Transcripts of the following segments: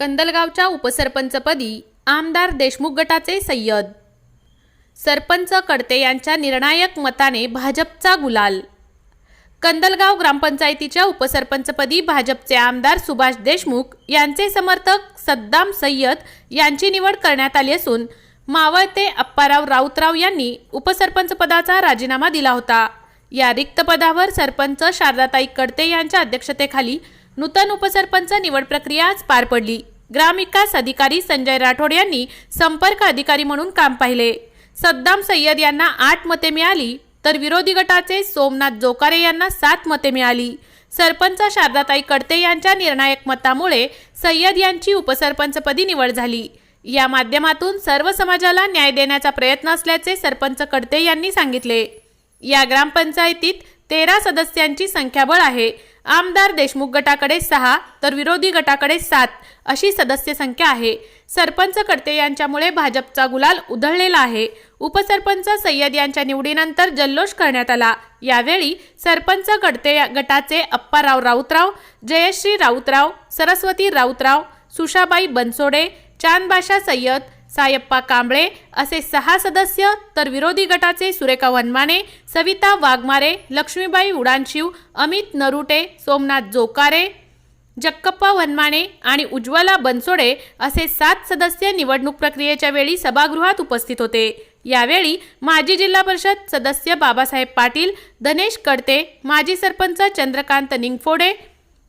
कंदलगावच्या उपसरपंचपदी आमदार देशमुख गटाचे सय्यद. सरपंच कडते यांच्या निर्णायक मताने भाजपचा गुलाल. कंदलगाव ग्रामपंचायतीच्या उपसरपंचपदी भाजपचे आमदार सुभाष देशमुख यांचे समर्थक सद्दाम सय्यद यांची निवड करण्यात आली असून मावळते अप्पाराव राऊतराव यांनी उपसरपंचपदाचा राजीनामा दिला होता. या रिक्त पदावर सरपंच शारदाताई कडते यांच्या अध्यक्षतेखाली नूतन उपसरपंच निवड प्रक्रिया आज पार पडली. ग्रामविकास अधिकारी संजय राठोड यांनी संपर्क अधिकारी म्हणून काम पाहिले. सद्दाम सय्यद यांना आठ मते मिळाली तर विरोधी गटाचे सोमनाथ जोकारे यांना सात मते मिळाली. सरपंच शारदाताई कडते यांच्या निर्णायक मतामुळे सय्यद यांची उपसरपंचपदी निवड झाली. या माध्यमातून सर्व समाजाला न्याय देण्याचा प्रयत्न असल्याचे सरपंच कडते यांनी सांगितले. या ग्रामपंचायतीत तेरा सदस्यांची संख्याबळ आहे. आमदार देशमुख गटाकडे सहा तर विरोधी गटाकडे सात अशी सदस्य संख्या आहे. सरपंच कडते यांच्यामुळे भाजपचा गुलाल उधळलेला आहे. उपसरपंच सय्यद यांच्या निवडीनंतर जल्लोष करण्यात आला. यावेळी सरपंच कडते गटाचे अप्पाराव राऊतराव जयश्री राऊतराव सरस्वती राऊतराव सुशाबाई बनसोडे चांदबाशा सय्यद सायप्पा कांबळे असे सहा सदस्य तर विरोधी गटाचे सुरेखा वनमाने सविता वाघमारे लक्ष्मीबाई उडानशिव अमित नरुटे सोमनाथ जोकारे जक्कप्पा वनमाने आणि उज्ज्वला बनसोडे असे सात सदस्य निवडणूक प्रक्रियेच्या वेळी सभागृहात उपस्थित होते. यावेळी माजी जिल्हा परिषद सदस्य बाबासाहेब पाटील धनेश कडते माजी सरपंच चंद्रकांत निंगफोडे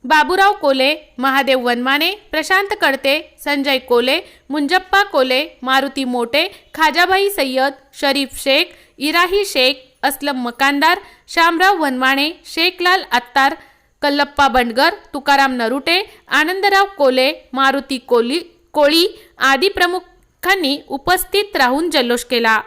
बाबूराव कोले महादेव वनमाने प्रशांत कडते संजय कोले मुंजप्पा कोले मारुती मोटे खाजाबाई सय्यद शरीफ शेख इराही शेख असलम मकानदार शामराव वनमाने शेखलाल आत्तार कल्लप्पा बंडगर तुकाराम नरुटे आनंदराव कोले मारुती कोली कोळी आदी प्रमुखांनी उपस्थित राहून जल्लोष केला.